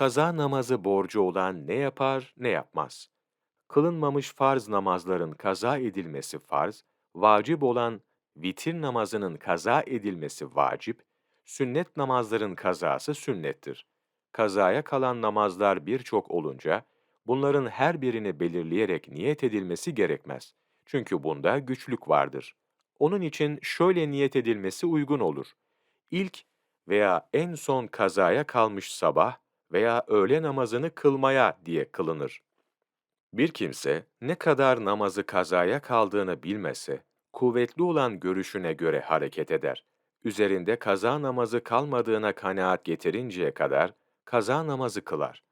Kaza namazı borcu olan ne yapar, ne yapmaz? Kılınmamış farz namazların kaza edilmesi farz, vacip olan vitir namazının kaza edilmesi vacip, sünnet namazların kazası sünnettir. Kazaya kalan namazlar birçok olunca, bunların her birini belirleyerek niyet edilmesi gerekmez. Çünkü bunda güçlük vardır. Onun için şöyle niyet edilmesi uygun olur. İlk veya en son kazaya kalmış sabah veya öğle namazını kılmaya diye kılınır. Bir kimse ne kadar namazı kazaya kaldığını bilmese, kuvvetli olan görüşüne göre hareket eder. Üzerinde kaza namazı kalmadığına kanaat getirinceye kadar kaza namazı kılar.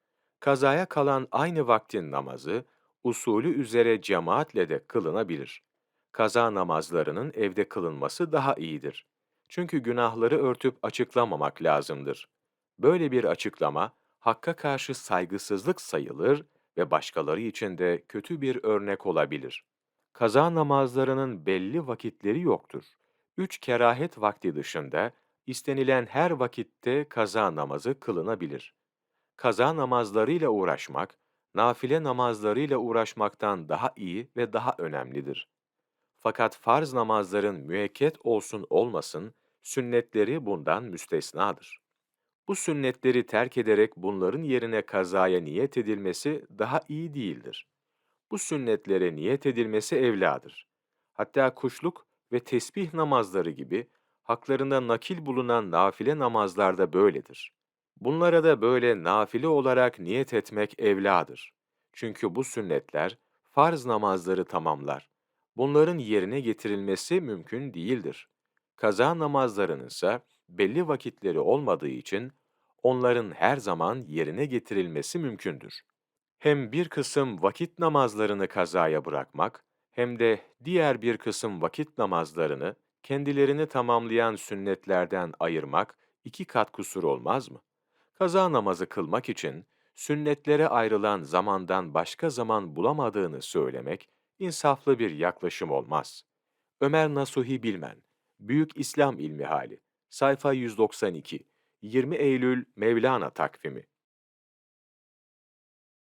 Kazaya kalan aynı vaktin namazı, usulü üzere cemaatle de kılınabilir. Kaza namazlarının evde kılınması daha iyidir. Çünkü günahları örtüp açıklamamak lazımdır. Böyle bir açıklama, Hakk'a karşı saygısızlık sayılır ve başkaları için de kötü bir örnek olabilir. Kaza namazlarının belli vakitleri yoktur. Üç kerahet vakti dışında istenilen her vakitte kaza namazı kılınabilir. Kaza namazlarıyla uğraşmak, nafile namazlarıyla uğraşmaktan daha iyi ve daha önemlidir. Fakat farz namazların müekket olsun olmasın, sünnetleri bundan müstesnadır. Bu sünnetleri terk ederek bunların yerine kazaya niyet edilmesi daha iyi değildir. Bu sünnetlere niyet edilmesi evladır. Hatta kuşluk ve tesbih namazları gibi haklarında nakil bulunan nafile namazlarda böyledir. Bunlara da böyle nafile olarak niyet etmek evladır. Çünkü bu sünnetler farz namazları tamamlar. Bunların yerine getirilmesi mümkün değildir. Kaza namazlarının ise belli vakitleri olmadığı için onların her zaman yerine getirilmesi mümkündür. Hem bir kısım vakit namazlarını kazaya bırakmak, hem de diğer bir kısım vakit namazlarını kendilerini tamamlayan sünnetlerden ayırmak iki kat kusur olmaz mı? Kaza namazı kılmak için sünnetlere ayrılan zamandan başka zaman bulamadığını söylemek insaflı bir yaklaşım olmaz. Ömer Nasuhi Bilmen, Büyük İslam İlmihali, sayfa 192, 20 Eylül Mevlana takvimi